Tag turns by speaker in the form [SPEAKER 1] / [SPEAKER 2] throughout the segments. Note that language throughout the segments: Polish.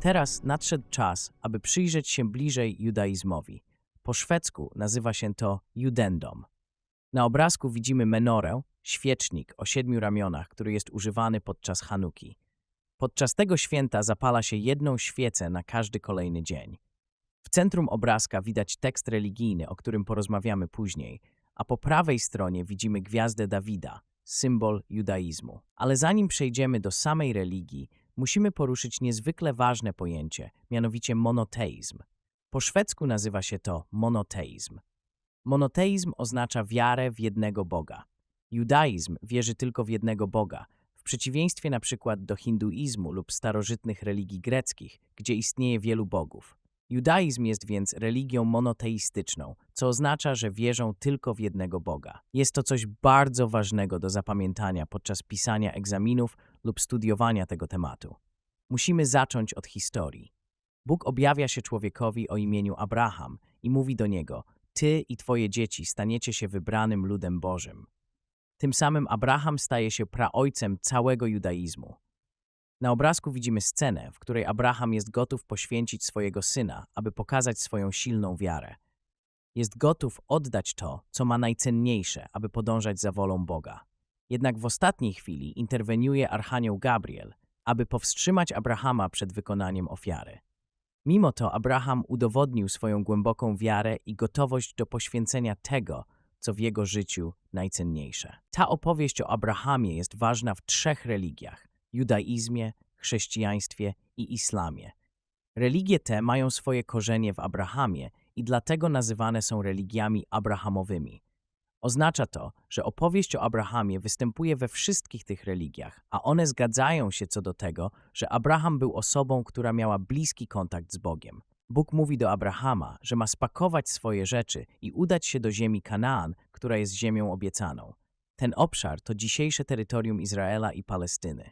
[SPEAKER 1] Teraz nadszedł czas, aby przyjrzeć się bliżej judaizmowi. Po szwedzku nazywa się to judendom. Na obrazku widzimy menorę, świecznik o siedmiu ramionach, który jest używany podczas Hanuki. Podczas tego święta zapala się jedną świecę na każdy kolejny dzień. W centrum obrazka widać tekst religijny, o którym porozmawiamy później, a po prawej stronie widzimy gwiazdę Dawida, symbol judaizmu. Ale zanim przejdziemy do samej religii, musimy poruszyć niezwykle ważne pojęcie, mianowicie monoteizm. Po szwedzku nazywa się to monoteizm. Monoteizm oznacza wiarę w jednego Boga. Judaizm wierzy tylko w jednego Boga, w przeciwieństwie na przykład do hinduizmu lub starożytnych religii greckich, gdzie istnieje wielu bogów. Judaizm jest więc religią monoteistyczną, co oznacza, że wierzą tylko w jednego Boga. Jest to coś bardzo ważnego do zapamiętania podczas pisania egzaminów lub studiowania tego tematu. Musimy zacząć od historii. Bóg objawia się człowiekowi o imieniu Abraham i mówi do niego: Ty i twoje dzieci staniecie się wybranym ludem Bożym. Tym samym Abraham staje się praojcem całego judaizmu. Na obrazku widzimy scenę, w której Abraham jest gotów poświęcić swojego syna, aby pokazać swoją silną wiarę. Jest gotów oddać to, co ma najcenniejsze, aby podążać za wolą Boga. Jednak w ostatniej chwili interweniuje archanioł Gabriel, aby powstrzymać Abrahama przed wykonaniem ofiary. Mimo to Abraham udowodnił swoją głęboką wiarę i gotowość do poświęcenia tego, co w jego życiu najcenniejsze. Ta opowieść o Abrahamie jest ważna w trzech religiach judaizmie, chrześcijaństwie i islamie. Religie te mają swoje korzenie w Abrahamie i dlatego nazywane są religiami abrahamowymi. Oznacza to, że opowieść o Abrahamie występuje we wszystkich tych religiach, a one zgadzają się co do tego, że Abraham był osobą, która miała bliski kontakt z Bogiem. Bóg mówi do Abrahama, że ma spakować swoje rzeczy i udać się do ziemi Kanaan, która jest ziemią obiecaną. Ten obszar to dzisiejsze terytorium Izraela i Palestyny.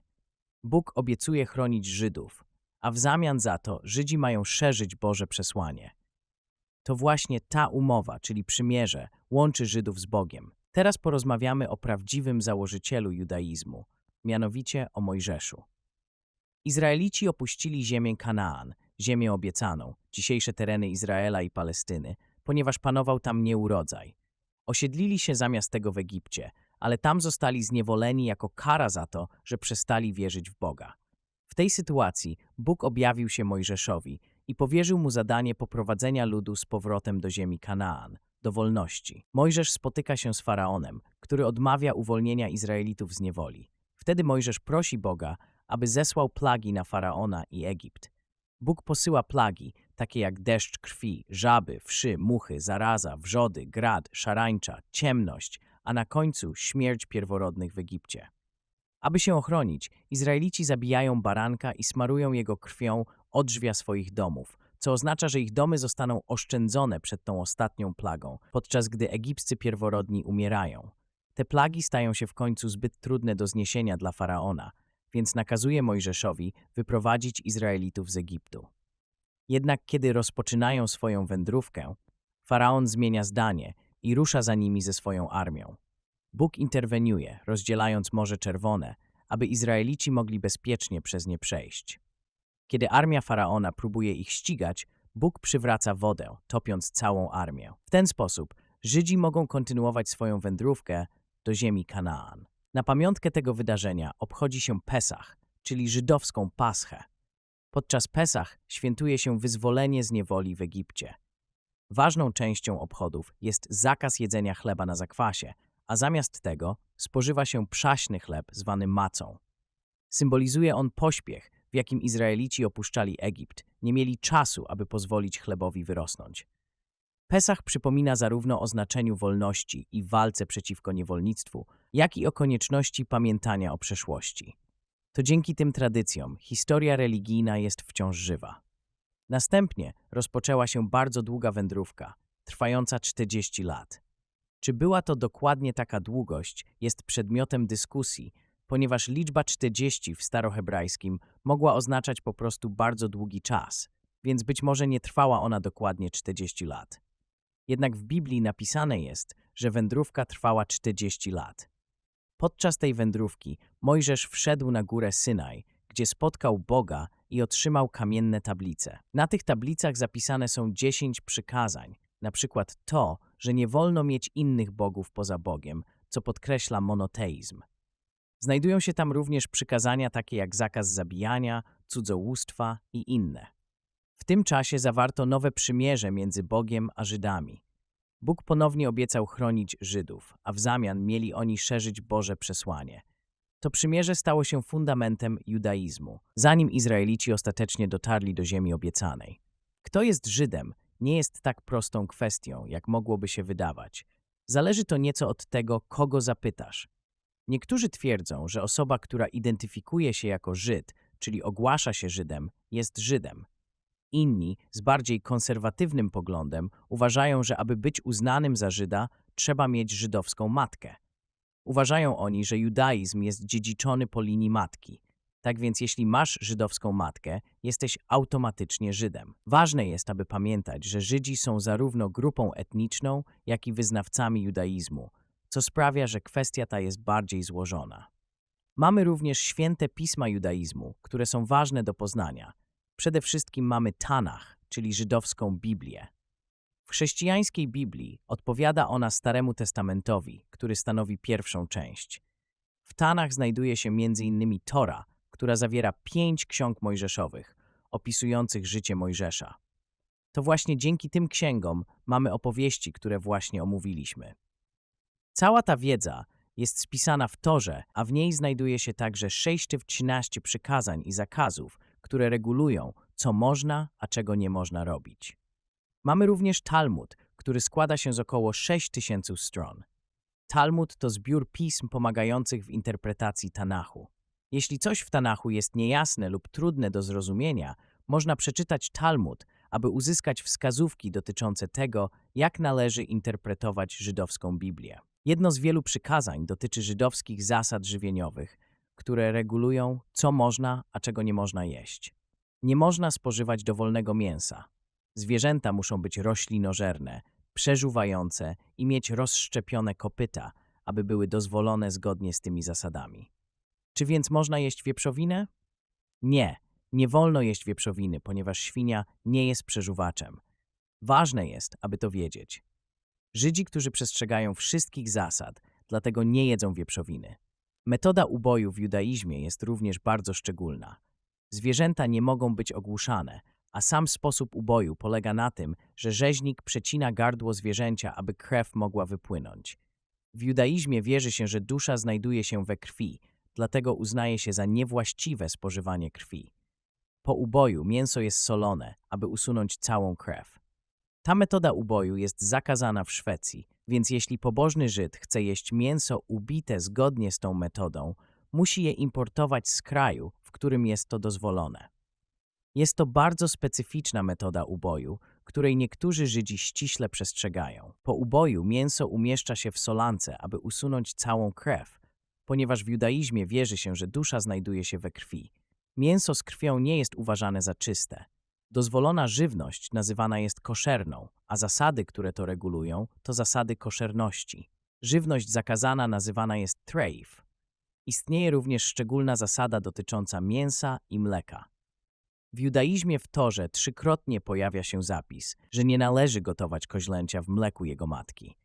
[SPEAKER 1] Bóg obiecuje chronić Żydów, a w zamian za to Żydzi mają szerzyć Boże przesłanie. To właśnie ta umowa, czyli przymierze, łączy Żydów z Bogiem. Teraz porozmawiamy o prawdziwym założycielu judaizmu, mianowicie o Mojżeszu. Izraelici opuścili ziemię Kanaan, ziemię obiecaną, dzisiejsze tereny Izraela i Palestyny, ponieważ panował tam nieurodzaj. Osiedlili się zamiast tego w Egipcie, ale tam zostali zniewoleni jako kara za to, że przestali wierzyć w Boga. W tej sytuacji Bóg objawił się Mojżeszowi i powierzył mu zadanie poprowadzenia ludu z powrotem do ziemi Kanaan, do wolności. Mojżesz spotyka się z faraonem, który odmawia uwolnienia Izraelitów z niewoli. Wtedy Mojżesz prosi Boga, aby zesłał plagi na faraona i Egipt. Bóg posyła plagi, takie jak deszcz krwi, żaby, wszy, muchy, zaraza, wrzody, grad, szarańcza, ciemność, a na końcu śmierć pierworodnych w Egipcie. Aby się ochronić, Izraelici zabijają baranka i smarują jego krwią odrzwia swoich domów, co oznacza, że ich domy zostaną oszczędzone przed tą ostatnią plagą, podczas gdy egipscy pierworodni umierają. Te plagi stają się w końcu zbyt trudne do zniesienia dla faraona, więc nakazuje Mojżeszowi wyprowadzić Izraelitów z Egiptu. Jednak kiedy rozpoczynają swoją wędrówkę, faraon zmienia zdanie i rusza za nimi ze swoją armią. Bóg interweniuje, rozdzielając Morze Czerwone, aby Izraelici mogli bezpiecznie przez nie przejść. Kiedy armia faraona próbuje ich ścigać, Bóg przywraca wodę, topiąc całą armię. W ten sposób Żydzi mogą kontynuować swoją wędrówkę do ziemi Kanaan. Na pamiątkę tego wydarzenia obchodzi się Pesach, czyli żydowską Paschę. Podczas Pesach świętuje się wyzwolenie z niewoli w Egipcie. Ważną częścią obchodów jest zakaz jedzenia chleba na zakwasie, a zamiast tego spożywa się przaśny chleb zwany macą. Symbolizuje on pośpiech, w jakim Izraelici opuszczali Egipt, nie mieli czasu, aby pozwolić chlebowi wyrosnąć. Pesach przypomina zarówno o znaczeniu wolności i walce przeciwko niewolnictwu, jak i o konieczności pamiętania o przeszłości. To dzięki tym tradycjom historia religijna jest wciąż żywa. Następnie rozpoczęła się bardzo długa wędrówka, trwająca 40 lat. Czy była to dokładnie taka długość, jest przedmiotem dyskusji, ponieważ liczba 40 w starohebrajskim mogła oznaczać po prostu bardzo długi czas, więc być może nie trwała ona dokładnie 40 lat. Jednak w Biblii napisane jest, że wędrówka trwała 40 lat. Podczas tej wędrówki Mojżesz wszedł na górę Synaj, gdzie spotkał Boga i otrzymał kamienne tablice. Na tych tablicach zapisane są dziesięć przykazań, na przykład to, że nie wolno mieć innych bogów poza Bogiem, co podkreśla monoteizm. Znajdują się tam również przykazania takie jak zakaz zabijania, cudzołóstwa i inne. W tym czasie zawarto nowe przymierze między Bogiem a Żydami. Bóg ponownie obiecał chronić Żydów, a w zamian mieli oni szerzyć Boże przesłanie. To przymierze stało się fundamentem judaizmu, zanim Izraelici ostatecznie dotarli do ziemi obiecanej. Kto jest Żydem, nie jest tak prostą kwestią, jak mogłoby się wydawać. Zależy to nieco od tego, kogo zapytasz. Niektórzy twierdzą, że osoba, która identyfikuje się jako Żyd, czyli ogłasza się Żydem, jest Żydem. Inni, z bardziej konserwatywnym poglądem, uważają, że aby być uznanym za Żyda, trzeba mieć żydowską matkę. Uważają oni, że judaizm jest dziedziczony po linii matki. Tak więc jeśli masz żydowską matkę, jesteś automatycznie Żydem. Ważne jest, aby pamiętać, że Żydzi są zarówno grupą etniczną, jak i wyznawcami judaizmu, co sprawia, że kwestia ta jest bardziej złożona. Mamy również święte pisma judaizmu, które są ważne do poznania. Przede wszystkim mamy Tanach, czyli żydowską Biblię. W chrześcijańskiej Biblii odpowiada ona Staremu Testamentowi, który stanowi pierwszą część. W Tanach znajduje się m.in. Tora, która zawiera pięć ksiąg mojżeszowych, opisujących życie Mojżesza. To właśnie dzięki tym księgom mamy opowieści, które właśnie omówiliśmy. Cała ta wiedza jest spisana w Torze, a w niej znajduje się także 6 czy 13 przykazań i zakazów, które regulują, co można, a czego nie można robić. Mamy również Talmud, który składa się z około 6 tysięcy stron. Talmud to zbiór pism pomagających w interpretacji Tanachu. Jeśli coś w Tanachu jest niejasne lub trudne do zrozumienia, można przeczytać Talmud, aby uzyskać wskazówki dotyczące tego, jak należy interpretować żydowską Biblię. Jedno z wielu przykazań dotyczy żydowskich zasad żywieniowych, które regulują, co można, a czego nie można jeść. Nie można spożywać dowolnego mięsa. Zwierzęta muszą być roślinożerne, przeżuwające i mieć rozszczepione kopyta, aby były dozwolone zgodnie z tymi zasadami. Czy więc można jeść wieprzowinę? Nie, nie wolno jeść wieprzowiny, ponieważ świnia nie jest przeżuwaczem. Ważne jest, aby to wiedzieć. Żydzi, którzy przestrzegają wszystkich zasad, dlatego nie jedzą wieprzowiny. Metoda uboju w judaizmie jest również bardzo szczególna. Zwierzęta nie mogą być ogłuszane, a sam sposób uboju polega na tym, że rzeźnik przecina gardło zwierzęcia, aby krew mogła wypłynąć. W judaizmie wierzy się, że dusza znajduje się we krwi, dlatego uznaje się za niewłaściwe spożywanie krwi. Po uboju mięso jest solone, aby usunąć całą krew. Ta metoda uboju jest zakazana w Szwecji, więc jeśli pobożny Żyd chce jeść mięso ubite zgodnie z tą metodą, musi je importować z kraju, w którym jest to dozwolone. Jest to bardzo specyficzna metoda uboju, której niektórzy Żydzi ściśle przestrzegają. Po uboju mięso umieszcza się w solance, aby usunąć całą krew, ponieważ w judaizmie wierzy się, że dusza znajduje się we krwi. Mięso z krwią nie jest uważane za czyste. Dozwolona żywność nazywana jest koszerną, a zasady, które to regulują, to zasady koszerności. Żywność zakazana nazywana jest treif. Istnieje również szczególna zasada dotycząca mięsa i mleka. W judaizmie w Torze trzykrotnie pojawia się zapis, że nie należy gotować koźlęcia w mleku jego matki.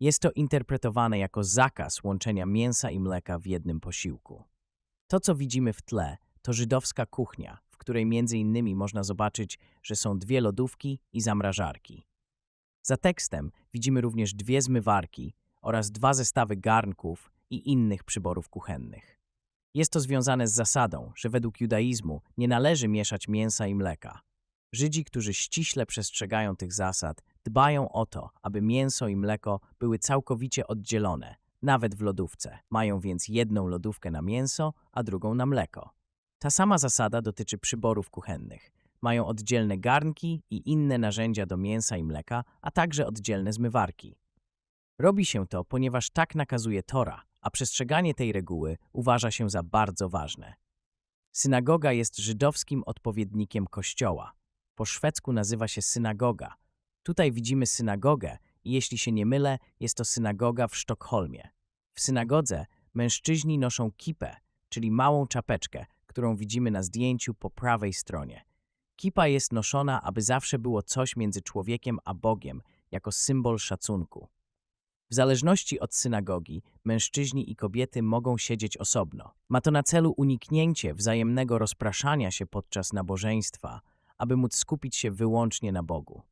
[SPEAKER 1] Jest to interpretowane jako zakaz łączenia mięsa i mleka w jednym posiłku. To, co widzimy w tle, to żydowska kuchnia, w której między innymi można zobaczyć, że są dwie lodówki i zamrażarki. Za tekstem widzimy również dwie zmywarki oraz dwa zestawy garnków i innych przyborów kuchennych. Jest to związane z zasadą, że według judaizmu nie należy mieszać mięsa i mleka. Żydzi, którzy ściśle przestrzegają tych zasad, dbają o to, aby mięso i mleko były całkowicie oddzielone, nawet w lodówce. Mają więc jedną lodówkę na mięso, a drugą na mleko. Ta sama zasada dotyczy przyborów kuchennych. Mają oddzielne garnki i inne narzędzia do mięsa i mleka, a także oddzielne zmywarki. Robi się to, ponieważ tak nakazuje Tora, a przestrzeganie tej reguły uważa się za bardzo ważne. Synagoga jest żydowskim odpowiednikiem kościoła. Po szwedzku nazywa się synagoga. Tutaj widzimy synagogę i jeśli się nie mylę, jest to synagoga w Sztokholmie. W synagodze mężczyźni noszą kipę, czyli małą czapeczkę, którą widzimy na zdjęciu po prawej stronie. Kipa jest noszona, aby zawsze było coś między człowiekiem a Bogiem, jako symbol szacunku. W zależności od synagogi, mężczyźni i kobiety mogą siedzieć osobno. Ma to na celu uniknięcie wzajemnego rozpraszania się podczas nabożeństwa, aby móc skupić się wyłącznie na Bogu.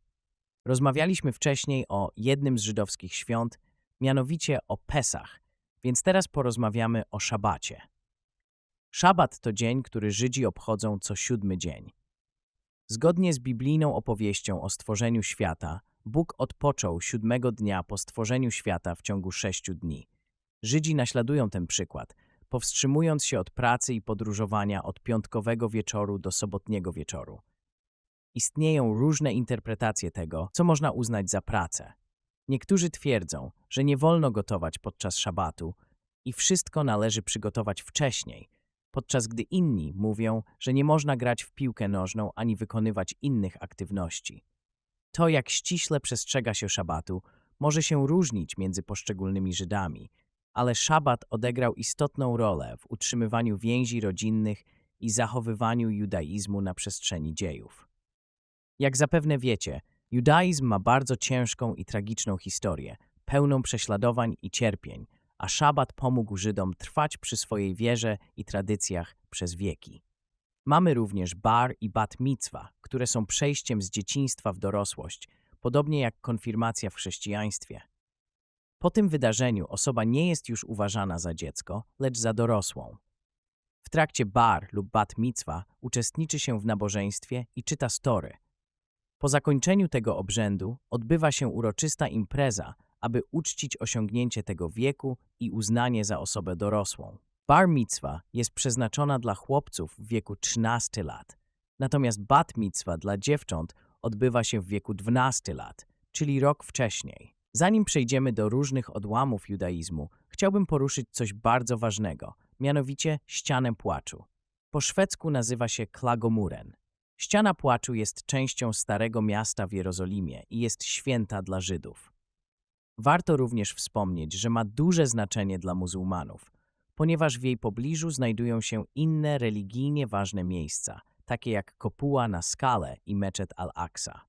[SPEAKER 1] Rozmawialiśmy wcześniej o jednym z żydowskich świąt, mianowicie o Pesach, więc teraz porozmawiamy o szabacie. Szabat to dzień, który Żydzi obchodzą co siódmy dzień. Zgodnie z biblijną opowieścią o stworzeniu świata, Bóg odpoczął siódmego dnia po stworzeniu świata w ciągu sześciu dni. Żydzi naśladują ten przykład, powstrzymując się od pracy i podróżowania od piątkowego wieczoru do sobotniego wieczoru. Istnieją różne interpretacje tego, co można uznać za pracę. Niektórzy twierdzą, że nie wolno gotować podczas szabatu i wszystko należy przygotować wcześniej, podczas gdy inni mówią, że nie można grać w piłkę nożną ani wykonywać innych aktywności. To, jak ściśle przestrzega się szabatu, może się różnić między poszczególnymi Żydami, ale szabat odegrał istotną rolę w utrzymywaniu więzi rodzinnych i zachowywaniu judaizmu na przestrzeni dziejów. Jak zapewne wiecie, judaizm ma bardzo ciężką i tragiczną historię, pełną prześladowań i cierpień, a szabat pomógł Żydom trwać przy swojej wierze i tradycjach przez wieki. Mamy również bar i bat mitzwa, które są przejściem z dzieciństwa w dorosłość, podobnie jak konfirmacja w chrześcijaństwie. Po tym wydarzeniu osoba nie jest już uważana za dziecko, lecz za dorosłą. W trakcie bar lub bat mitzwa uczestniczy się w nabożeństwie i czyta story. Po zakończeniu tego obrzędu odbywa się uroczysta impreza, aby uczcić osiągnięcie tego wieku i uznanie za osobę dorosłą. Bar mitzwa jest przeznaczona dla chłopców w wieku 13 lat, natomiast bat mitzwa dla dziewcząt odbywa się w wieku 12 lat, czyli rok wcześniej. Zanim przejdziemy do różnych odłamów judaizmu, chciałbym poruszyć coś bardzo ważnego, mianowicie ścianę płaczu. Po szwedzku nazywa się Klagomuren. Ściana płaczu jest częścią Starego Miasta w Jerozolimie i jest święta dla Żydów. Warto również wspomnieć, że ma duże znaczenie dla muzułmanów, ponieważ w jej pobliżu znajdują się inne religijnie ważne miejsca, takie jak kopuła na skale i meczet al-Aqsa.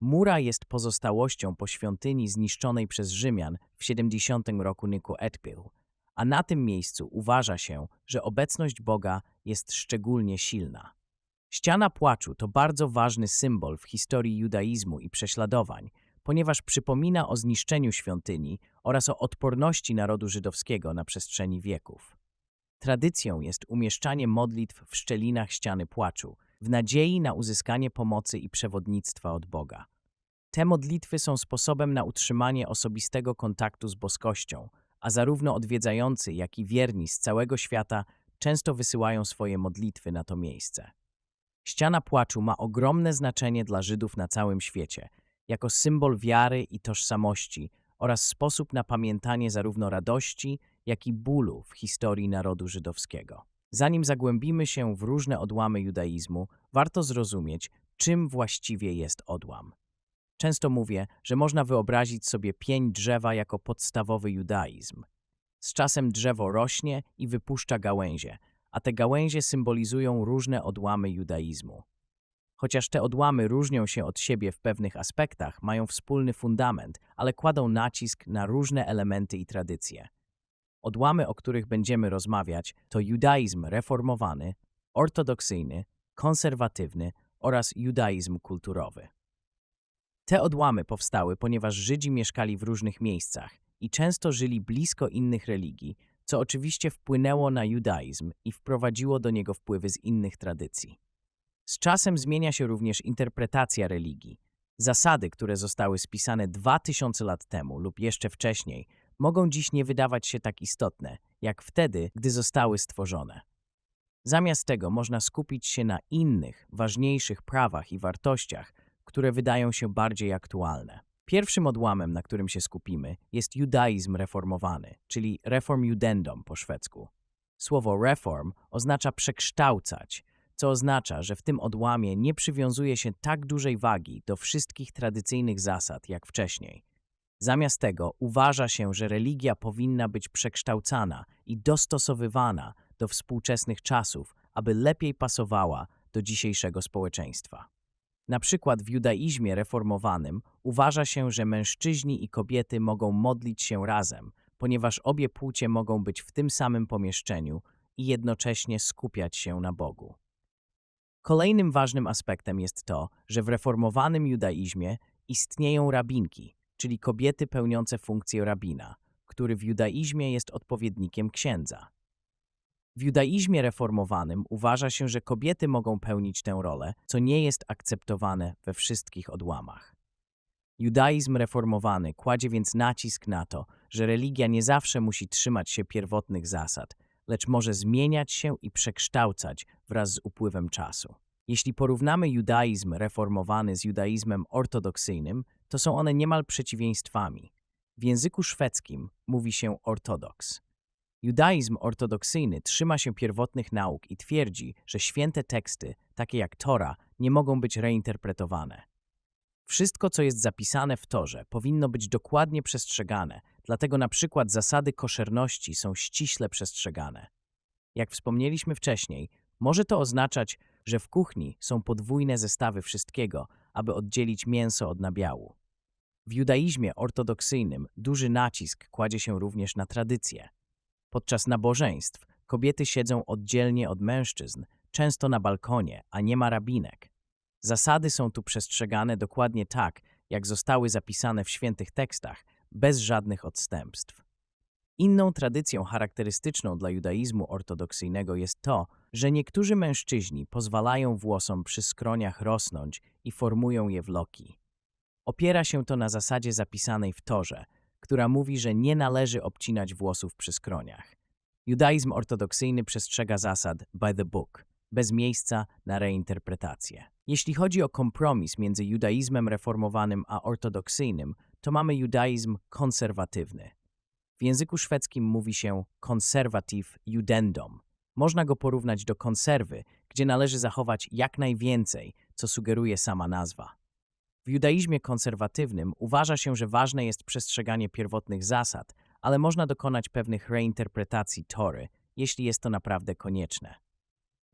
[SPEAKER 1] Mura jest pozostałością po świątyni zniszczonej przez Rzymian w 70 roku Nyku Etpil, a na tym miejscu uważa się, że obecność Boga jest szczególnie silna. Ściana płaczu to bardzo ważny symbol w historii judaizmu i prześladowań, ponieważ przypomina o zniszczeniu świątyni oraz o odporności narodu żydowskiego na przestrzeni wieków. Tradycją jest umieszczanie modlitw w szczelinach ściany płaczu, w nadziei na uzyskanie pomocy i przewodnictwa od Boga. Te modlitwy są sposobem na utrzymanie osobistego kontaktu z boskością, a zarówno odwiedzający, jak i wierni z całego świata często wysyłają swoje modlitwy na to miejsce. Ściana płaczu ma ogromne znaczenie dla Żydów na całym świecie, jako symbol wiary i tożsamości oraz sposób na pamiętanie zarówno radości, jak i bólu w historii narodu żydowskiego. Zanim zagłębimy się w różne odłamy judaizmu, warto zrozumieć, czym właściwie jest odłam. Często mówię, że można wyobrazić sobie pień drzewa jako podstawowy judaizm. Z czasem drzewo rośnie i wypuszcza gałęzie, a te gałęzie symbolizują różne odłamy judaizmu. Chociaż te odłamy różnią się od siebie w pewnych aspektach, mają wspólny fundament, ale kładą nacisk na różne elementy i tradycje. Odłamy, o których będziemy rozmawiać, to judaizm reformowany, ortodoksyjny, konserwatywny oraz judaizm kulturowy. Te odłamy powstały, ponieważ Żydzi mieszkali w różnych miejscach i często żyli blisko innych religii, co oczywiście wpłynęło na judaizm i wprowadziło do niego wpływy z innych tradycji. Z czasem zmienia się również interpretacja religii. Zasady, które zostały spisane 2000 lat temu lub jeszcze wcześniej, mogą dziś nie wydawać się tak istotne, jak wtedy, gdy zostały stworzone. Zamiast tego można skupić się na innych, ważniejszych prawach i wartościach, które wydają się bardziej aktualne. Pierwszym odłamem, na którym się skupimy, jest judaizm reformowany, czyli reform judendom po szwedzku. Słowo reform oznacza przekształcać, co oznacza, że w tym odłamie nie przywiązuje się tak dużej wagi do wszystkich tradycyjnych zasad jak wcześniej. Zamiast tego uważa się, że religia powinna być przekształcana i dostosowywana do współczesnych czasów, aby lepiej pasowała do dzisiejszego społeczeństwa. Na przykład w judaizmie reformowanym uważa się, że mężczyźni i kobiety mogą modlić się razem, ponieważ obie płcie mogą być w tym samym pomieszczeniu i jednocześnie skupiać się na Bogu. Kolejnym ważnym aspektem jest to, że w reformowanym judaizmie istnieją rabinki, czyli kobiety pełniące funkcję rabina, który w judaizmie jest odpowiednikiem księdza. W judaizmie reformowanym uważa się, że kobiety mogą pełnić tę rolę, co nie jest akceptowane we wszystkich odłamach. Judaizm reformowany kładzie więc nacisk na to, że religia nie zawsze musi trzymać się pierwotnych zasad, lecz może zmieniać się i przekształcać wraz z upływem czasu. Jeśli porównamy judaizm reformowany z judaizmem ortodoksyjnym, to są one niemal przeciwieństwami. W języku szwedzkim mówi się ortodoks. Judaizm ortodoksyjny trzyma się pierwotnych nauk i twierdzi, że święte teksty, takie jak Tora, nie mogą być reinterpretowane. Wszystko, co jest zapisane w Torze, powinno być dokładnie przestrzegane, dlatego na przykład zasady koszerności są ściśle przestrzegane. Jak wspomnieliśmy wcześniej, może to oznaczać, że w kuchni są podwójne zestawy wszystkiego, aby oddzielić mięso od nabiału. W judaizmie ortodoksyjnym duży nacisk kładzie się również na tradycję. Podczas nabożeństw kobiety siedzą oddzielnie od mężczyzn, często na balkonie, a nie ma rabinek. Zasady są tu przestrzegane dokładnie tak, jak zostały zapisane w świętych tekstach, bez żadnych odstępstw. Inną tradycją charakterystyczną dla judaizmu ortodoksyjnego jest to, że niektórzy mężczyźni pozwalają włosom przy skroniach rosnąć i formują je w loki. Opiera się to na zasadzie zapisanej w Torze, która mówi, że nie należy obcinać włosów przy skroniach. Judaizm ortodoksyjny przestrzega zasad by the book, bez miejsca na reinterpretację. Jeśli chodzi o kompromis między judaizmem reformowanym a ortodoksyjnym, to mamy judaizm konserwatywny. W języku szwedzkim mówi się konservativ judendom. Można go porównać do konserwy, gdzie należy zachować jak najwięcej, co sugeruje sama nazwa. W judaizmie konserwatywnym uważa się, że ważne jest przestrzeganie pierwotnych zasad, ale można dokonać pewnych reinterpretacji Tory, jeśli jest to naprawdę konieczne.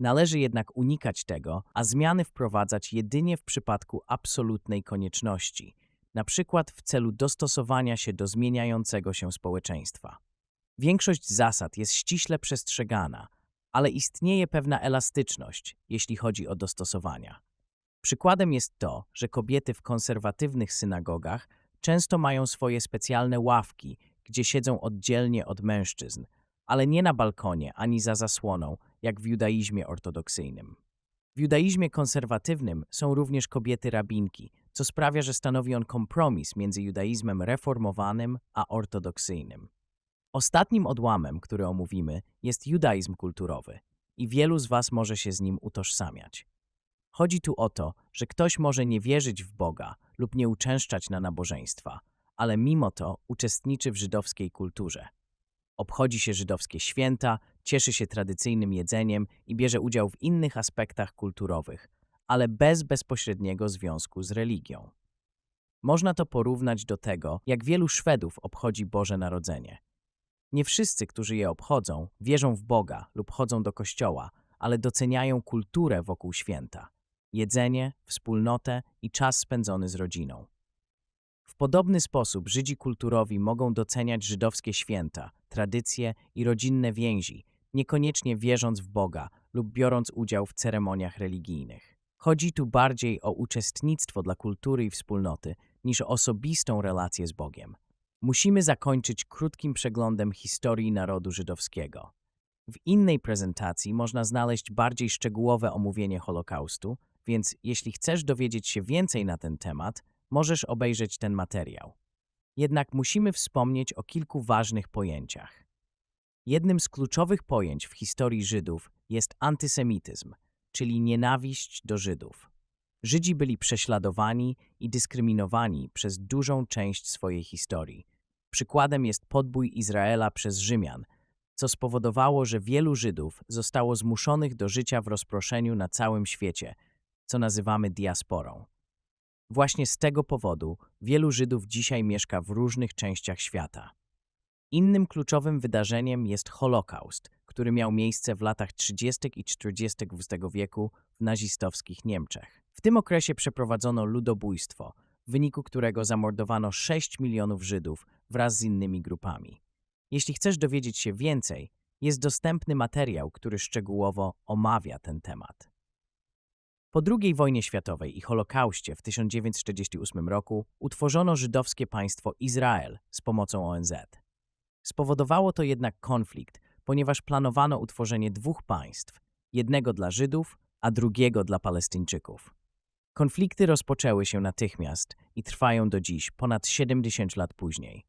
[SPEAKER 1] Należy jednak unikać tego, a zmiany wprowadzać jedynie w przypadku absolutnej konieczności, na przykład w celu dostosowania się do zmieniającego się społeczeństwa. Większość zasad jest ściśle przestrzegana, ale istnieje pewna elastyczność, jeśli chodzi o dostosowania. Przykładem jest to, że kobiety w konserwatywnych synagogach często mają swoje specjalne ławki, gdzie siedzą oddzielnie od mężczyzn, ale nie na balkonie ani za zasłoną, jak w judaizmie ortodoksyjnym. W judaizmie konserwatywnym są również kobiety rabinki, co sprawia, że stanowi on kompromis między judaizmem reformowanym a ortodoksyjnym. Ostatnim odłamem, który omówimy, jest judaizm kulturowy i wielu z Was może się z nim utożsamiać. Chodzi tu o to, że ktoś może nie wierzyć w Boga lub nie uczęszczać na nabożeństwa, ale mimo to uczestniczy w żydowskiej kulturze. Obchodzi się żydowskie święta, cieszy się tradycyjnym jedzeniem i bierze udział w innych aspektach kulturowych, ale bez bezpośredniego związku z religią. Można to porównać do tego, jak wielu Szwedów obchodzi Boże Narodzenie. Nie wszyscy, którzy je obchodzą, wierzą w Boga lub chodzą do kościoła, ale doceniają kulturę wokół święta jedzenie, wspólnotę i czas spędzony z rodziną. W podobny sposób Żydzi kulturowi mogą doceniać żydowskie święta, tradycje i rodzinne więzi, niekoniecznie wierząc w Boga lub biorąc udział w ceremoniach religijnych. Chodzi tu bardziej o uczestnictwo dla kultury i wspólnoty niż o osobistą relację z Bogiem. Musimy zakończyć krótkim przeglądem historii narodu żydowskiego. W innej prezentacji można znaleźć bardziej szczegółowe omówienie Holokaustu, więc jeśli chcesz dowiedzieć się więcej na ten temat, możesz obejrzeć ten materiał. Jednak musimy wspomnieć o kilku ważnych pojęciach. Jednym z kluczowych pojęć w historii Żydów jest antysemityzm, czyli nienawiść do Żydów. Żydzi byli prześladowani i dyskryminowani przez dużą część swojej historii. Przykładem jest podbój Izraela przez Rzymian, co spowodowało, że wielu Żydów zostało zmuszonych do życia w rozproszeniu na całym świecie, co nazywamy diasporą. Właśnie z tego powodu wielu Żydów dzisiaj mieszka w różnych częściach świata. Innym kluczowym wydarzeniem jest Holokaust, który miał miejsce w latach 30. i 40. XX wieku w nazistowskich Niemczech. W tym okresie przeprowadzono ludobójstwo, w wyniku którego zamordowano 6 milionów Żydów wraz z innymi grupami. Jeśli chcesz dowiedzieć się więcej, jest dostępny materiał, który szczegółowo omawia ten temat. Po II wojnie światowej i Holokauście w 1948 roku utworzono żydowskie państwo Izrael z pomocą ONZ. Spowodowało to jednak konflikt, ponieważ planowano utworzenie dwóch państw, jednego dla Żydów, a drugiego dla Palestyńczyków. Konflikty rozpoczęły się natychmiast i trwają do dziś, ponad 70 lat później.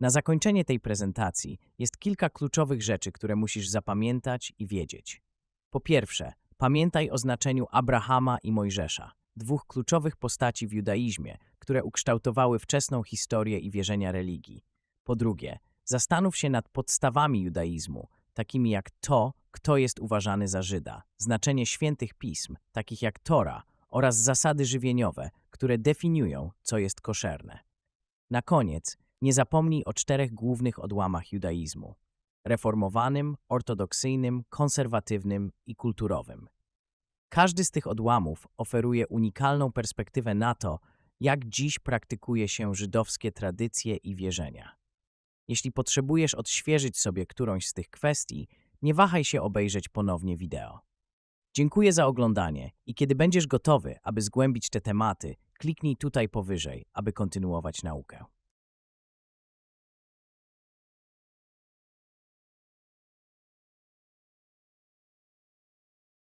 [SPEAKER 1] Na zakończenie tej prezentacji jest kilka kluczowych rzeczy, które musisz zapamiętać i wiedzieć. Po pierwsze, pamiętaj o znaczeniu Abrahama i Mojżesza, dwóch kluczowych postaci w judaizmie, które ukształtowały wczesną historię i wierzenia religii. Po drugie, zastanów się nad podstawami judaizmu, takimi jak to, kto jest uważany za Żyda, znaczenie świętych pism, takich jak Tora, oraz zasady żywieniowe, które definiują, co jest koszerne. Na koniec, nie zapomnij o czterech głównych odłamach judaizmu: reformowanym, ortodoksyjnym, konserwatywnym i kulturowym. Każdy z tych odłamów oferuje unikalną perspektywę na to, jak dziś praktykuje się żydowskie tradycje i wierzenia. Jeśli potrzebujesz odświeżyć sobie którąś z tych kwestii, nie wahaj się obejrzeć ponownie wideo. Dziękuję za oglądanie i kiedy będziesz gotowy, aby zgłębić te tematy, kliknij tutaj powyżej, aby kontynuować naukę.